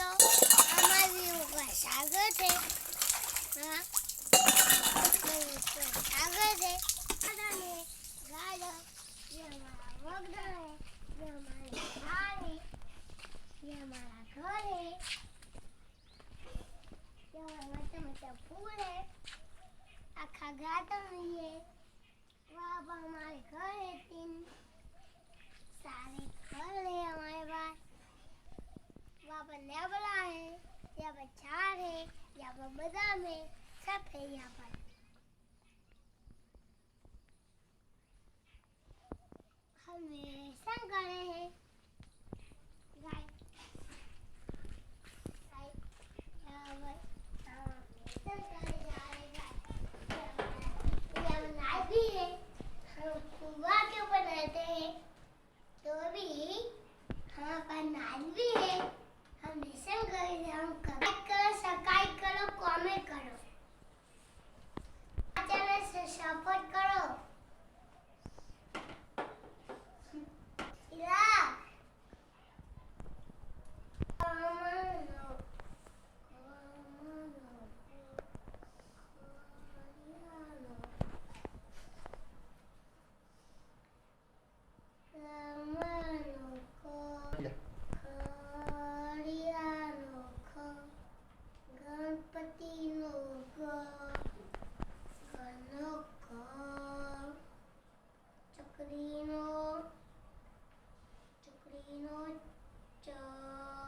જાઓ અમારી ઉપર સાગર છે હા સાગર છે ગાડો ગાડો વગડાને મારા ઘરે મોટા મોટા ફૂલે આખા ગાતો રહીએ વાહ અમારે ઘરે તીન बल्ला बड़ा है। यहाँ पर चार है, यहाँ पर बदाम है, सब है यहाँ पर। हमें हाँ। सब गाने हैं गाय भी है। हम कुआ बनाते हैं। तो भी हमारे पर नाल भी है। Inocha.